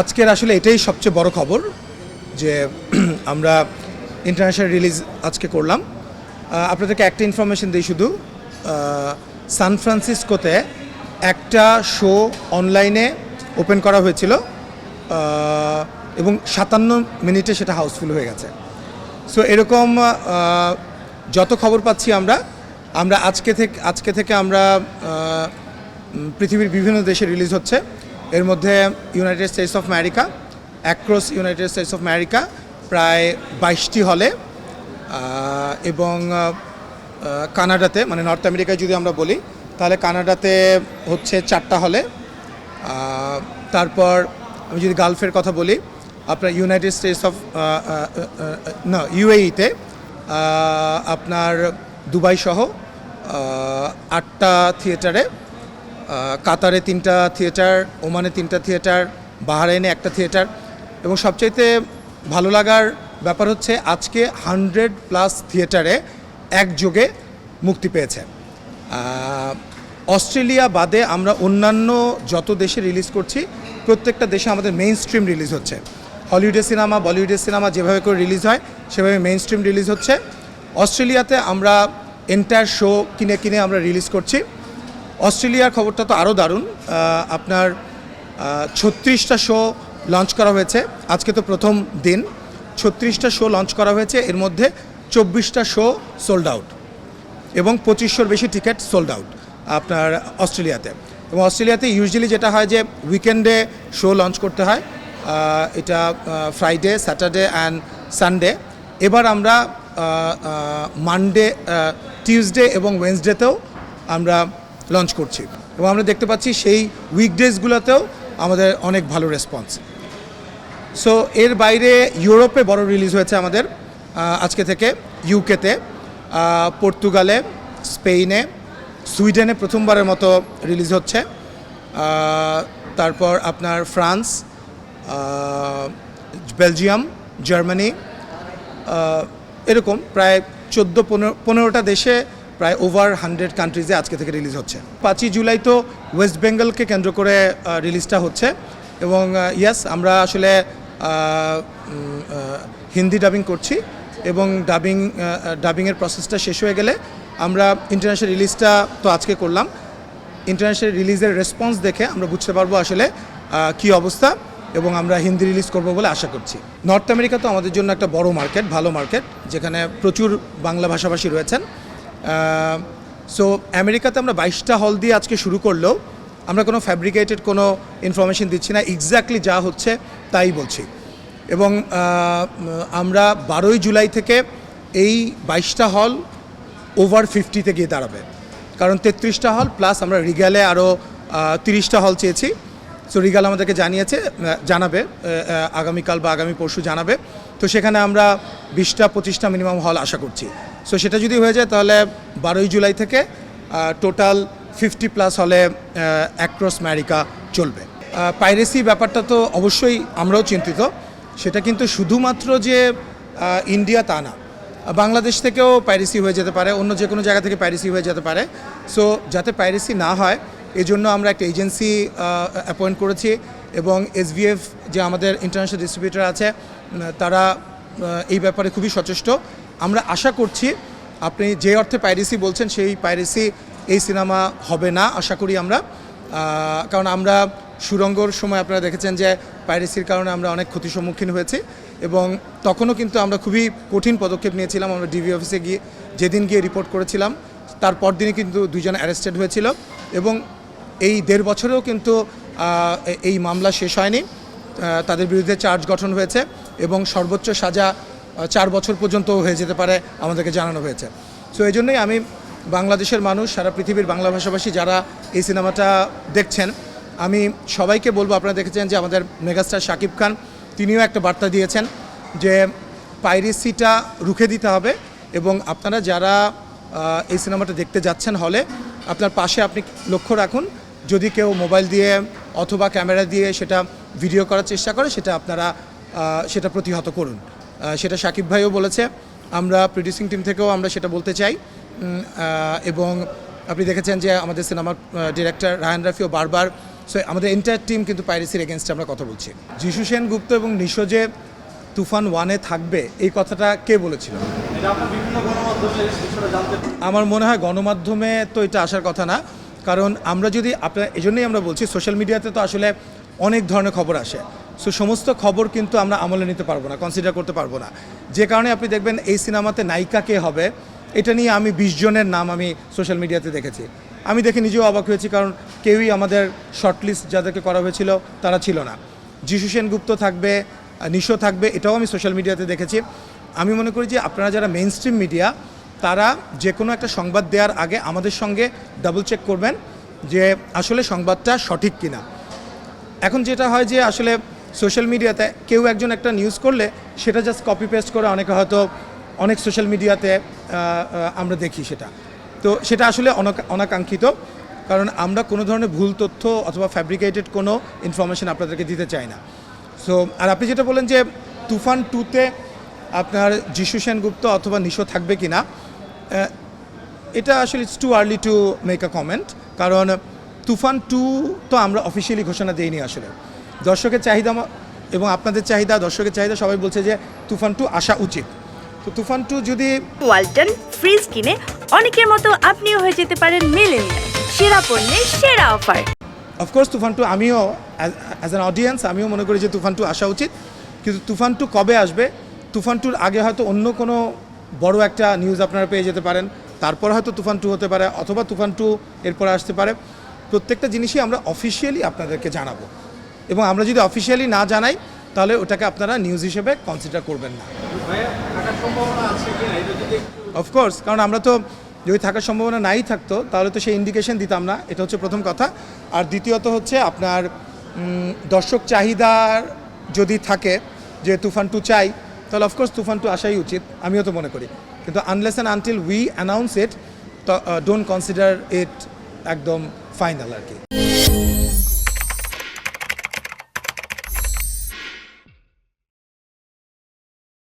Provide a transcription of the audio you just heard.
আজকের আসলে এটাই সবচেয়ে বড় খবর যে আমরা ইন্টারন্যাশনাল রিলিজ আজকে করলাম। আপনাদেরকে একটা ইনফরমেশন দিই শুধু। সান ফ্রান্সিসকোতে একটা শো অনলাইনে ওপেন করা হয়েছিল এবং সাতান্ন মিনিটে সেটা হাউসফুল হয়ে গেছে। সো এরকম যত খবর পাচ্ছি আমরা আমরা আজকে থেকে আজকে থেকে আমরা পৃথিবীর বিভিন্ন দেশে রিলিজ হচ্ছে। এর মধ্যে United States of America across United States of America প্রায় বাইশটি হলে এবং কানাডাতে মানে নর্থ আমেরিকায় যদি আমরা বলি, তাহলে কানাডাতে হচ্ছে চারটা হলে তারপর আমি যদি গালফের কথা বলি, আপনার ইউনাইটেড স্টেটস অফ না ইউএইতে আপনার দুবাই সহ আটটা থিয়েটারে কাতারে তিনটা থিয়েটার, ওমানে তিনটা থিয়েটার, বাহারাইনে একটা থিয়েটার। এবং সবচাইতে ভালো লাগার ব্যাপার হচ্ছে আজকে হান্ড্রেড প্লাস থিয়েটারে একযোগে মুক্তি পেয়েছে। অস্ট্রেলিয়া বাদে আমরা অন্যান্য যত দেশে রিলিজ করছি, প্রত্যেকটা দেশে আমাদের মেইন স্ট্রিম রিলিজ হচ্ছে। হলিউডে সিনেমা বলিউডের সিনেমা যেভাবে করে রিলিজ হয়, সেভাবে মেইন স্ট্রিম রিলিজ হচ্ছে। অস্ট্রেলিয়াতে আমরা এন্টায়ার শো কিনে কিনে আমরা রিলিজ করছি। অস্ট্রেলিয়ার খবরটা তো আরও দারুণ। আপনার ছত্রিশটা শো লঞ্চ করা হয়েছে। আজকে তো প্রথম দিন। ছত্রিশটা শো লঞ্চ করা হয়েছে। এর মধ্যে চব্বিশটা শো সোল্ড আউট এবং পঁচিশশোর বেশি টিকিট সোল্ড আউট আপনার অস্ট্রেলিয়াতে। এবং অস্ট্রেলিয়াতে ইউজুয়ালি যেটা হয় যে উইকেন্ডে শো লঞ্চ করতে হয়। এটা ফ্রাইডে স্যাটারডে অ্যান্ড সানডে এবার আমরা মানডে টিউসডে এবং ওয়েন্সডেতেও আমরা লঞ্চ করছি। এবং আমরা দেখতে পাচ্ছি সেই উইকডেজগুলোতেও আমাদের অনেক ভালো রেসপন্স সো এর বাইরে ইউরোপে বড় রিলিজ হয়েছে আমাদের আজকে থেকে ইউকেতে পর্তুগালে স্পেনে সুইডেনে প্রথমবারের মতো রিলিজ হচ্ছে। তারপর আপনার ফ্রান্স বেলজিয়াম, জার্মানি এরকম প্রায় চোদ্দ, পনেরো, পনেরোটা দেশে প্রায় ওভার হান্ড্রেড কান্ট্রিজে আজকে থেকে রিলিজ হচ্ছে। পাঁচই জুলাই তো ওয়েস্ট বেঙ্গলকে কেন্দ্র করে রিলিজটা হচ্ছে। এবং ইয়াস আমরা আসলে হিন্দি ডাবিং করছি এবং ডাবিং ডাবিংয়ের প্রসেসটা শেষ হয়ে গেলে আমরা ইন্টারন্যাশনাল রিলিজটা তো আজকে করলাম। ইন্টারন্যাশনাল রিলিজের রেসপন্স দেখে আমরা বুঝতে পারব আসলে কি অবস্থা এবং আমরা হিন্দি রিলিজ করব বলে আশা করছি। নর্থ আমেরিকা তো আমাদের জন্য একটা বড় মার্কেট ভালো মার্কেট যেখানে প্রচুর বাংলা ভাষাভাষী রয়েছেন। সো আমেরিকাতে আমরা বাইশটা হল দিয়ে আজকে শুরু করলেও আমরা কোনো ফ্যাব্রিকেটেড কোনো ইনফরমেশন দিচ্ছি না। এক্স্যাক্টলি যা হচ্ছে তাই বলছি। এবং আমরা বারোই জুলাই থেকে এই বাইশটা হল ওভার ফিফটিতে গিয়ে দাঁড়াবে। কারণ তেত্রিশটা হল প্লাস আমরা রিগালে আরও তিরিশটা হল চেয়েছি। সো রিগাল আমাদেরকে জানিয়েছে জানাবে আগামীকাল বা আগামী পরশু জানাবে। তো সেখানে আমরা বিশটা, পঁচিশটা মিনিমাম হল আশা করছি। সো সেটা যদি হয়ে যায়, তাহলে বারোই জুলাই থেকে টোটাল ফিফটি প্লাস হলে অ্যাক্রস আমেরিকা চলবে। পাইরেসি ব্যাপারটা তো অবশ্যই আমরাও চিন্তিত। সেটা কিন্তু শুধুমাত্র যে ইন্ডিয়া তা না। বাংলাদেশ থেকেও পাইরেসি হয়ে যেতে পারে, অন্য যে কোনো জায়গা থেকে পাইরেসি হয়ে যেতে পারে। সো যাতে পাইরেসি না হয় এই জন্য আমরা একটা এজেন্সি অ্যাপয়েন্ট করেছি এবং এসভিএফ যে আমাদের ইন্টারন্যাশনাল ডিস্ট্রিবিউটর আছে তারা এই ব্যাপারে খুবই সচেষ্ট। আমরা আশা করছি আপনি যে অর্থে পাইরেসি বলছেন, সেই পাইরেসি এই সিনেমা হবে না। আশা করি আমরা কারণ আমরা সুরঙ্গর সময় আপনারা দেখেছেন যে পাইরেসির কারণে আমরা অনেক ক্ষতির সম্মুখীন হয়েছি এবং তখনও কিন্তু আমরা খুবই কঠিন পদক্ষেপ নিয়েছিলাম। আমরা ডিবি অফিসে গিয়ে যেদিন গিয়ে রিপোর্ট করেছিলাম তারপর দিনই কিন্তু দুজন অ্যারেস্টেড হয়েছিল এবং এই দেড় বছরেও কিন্তু এই মামলা শেষ হয়নি। তাদের বিরুদ্ধে চার্জ গঠন হয়েছে এবং সর্বোচ্চ সাজা চার বছর পর্যন্ত হয়ে যেতে পারে, আমাদেরকে জানানো হয়েছে। সো এই জন্যই আমি বাংলাদেশের মানুষ, সারা পৃথিবীর বাংলা ভাষাভাষী যারা এই সিনেমাটা দেখছেন, আমি সবাইকে বলব, আপনারা দেখেছেন যে আমাদের মেগাস্টার শাকিব খান, তিনিও একটা বার্তা দিয়েছেন যে পাইরেসিটা রুখে দিতে হবে এবং আপনারা যারা এই সিনেমাটা দেখতে যাচ্ছেন হলে, আপনার পাশে আপনি লক্ষ্য রাখুন, যদি কেউ মোবাইল দিয়ে অথবা ক্যামেরা দিয়ে সেটা ভিডিও করার চেষ্টা করে, সেটা আপনারা সেটা প্রতিহত করুন। সেটা সাকিব ভাইও বলেছে। আমরা প্রডিউসিং টিম থেকেও আমরা সেটা বলতে চাই। এবং আপনি দেখেছেন যে আমাদের সিনেমার ডিরেক্টর রায়ান রাফিও বারবার সো আমাদের এন্টায়ার টিম কিন্তু পাইরেসির এগেনস্টে আমরা কথা বলছি। যিশু সেন গুপ্ত এবং নিশো যে তুফান ওয়ানে থাকবে এই কথাটা কে বলেছিল? আমার মনে হয় গণমাধ্যমে তো এটা আসার কথা না কারণ আমরা যদি আপনার এই জন্যই আমরা বলছি সোশ্যাল মিডিয়াতে তো আসলে অনেক ধরনের খবর আসে। সো সমস্ত খবর কিন্তু আমরা আমলে নিতে পারব না কনসিডার করতে পারব না। যে কারণে আপনি দেখবেন এই সিনেমাতে নায়িকা কে হবে, এটা নিয়ে আমি বিশ জনের নাম আমি সোশ্যাল মিডিয়াতে দেখেছি। আমি দেখে নিজেও অবাক হয়েছি কারণ কেউই আমাদের শর্টলিস্ট যাদেরকে করা হয়েছিল, তারা ছিল না। যিশু সেনগুপ্ত থাকবে, নিশো থাকবে, এটাও আমি সোশ্যাল মিডিয়াতে দেখেছি। আমি মনে করি যে আপনারা যারা মেইন স্ট্রিম মিডিয়া তারা যে কোনো একটা সংবাদ দেওয়ার আগে আমাদের সঙ্গে ডাবল চেক করবেন যে আসলে সংবাদটা সঠিক কিনা। এখন যেটা হয় যে আসলে সোশ্যাল মিডিয়াতে কেউ একজন একটা নিউজ করলে সেটা জাস্ট কপি পেস্ট করে অনেকে হয়তো অনেক সোশ্যাল মিডিয়াতে আমরা দেখি সেটা। তো সেটা আসলে অনাকাঙ্ক্ষিত, কারণ আমরা কোনো ধরনের ভুল তথ্য অথবা ফ্যাব্রিকেটেড কোনো ইনফরমেশন আপনাদেরকে দিতে চাই না। সো আর আপনি যেটা বলেন যে তুফান টুতে আপনার যিশু সেনগুপ্ত অথবা নিশো থাকবে কি না এটা আসলে it's too early to make a comment কারণ তুফান টু তো আমরা অফিসিয়ালি ঘোষণা দিইনি আসলে। দর্শকের চাহিদা এবং আপনাদের চাহিদা দর্শকের চাহিদা সবাই বলছে যে তুফান টু আসা উচিত। তো তুফান টু যদি ওয়ালটন ফ্রিজ কিনে অনেকের মতো আপনিও হয়ে যেতে পারেন মিলেনিয়াল। সেরা পণ্যের সেরা offer. Of course Toofan two আমিও অ্যাজ অ্যান অডিয়েন্স আমিও মনে করি যে তুফান টু আসা উচিত। কিন্তু তুফান টু কবে আসবে? তুফান টুর আগে হয়তো অন্য কোনো বড় একটা নিউজ আপনারা পেয়ে যেতে পারেন। তারপর হয়তো তুফান টু হতে পারে অথবা তুফান টু এরপরে আসতে পারে। প্রত্যেকটা জিনিসই আমরা অফিসিয়ালি আপনাদেরকে জানাব। এবং আমরা যদি অফিসিয়ালি না জানাই তাহলে ওটাকে আপনারা নিউজ হিসেবে কনসিডার করবেন না। অফকোর্স কারণ আমরা তো যদি থাকার সম্ভাবনা নাই থাকতো তাহলে তো সেই ইন্ডিকেশন দিতাম না। এটা হচ্ছে প্রথম কথা। আর দ্বিতীয়ত হচ্ছে আপনার দর্শক চাহিদার যদি থাকে যে তুফান টু চাই তাহলে অফকোর্স তুফান টু আসাই উচিত আমিও তো মনে করি। কিন্তু unless and until we announce it don't consider it একদম ফাইনাল আর কি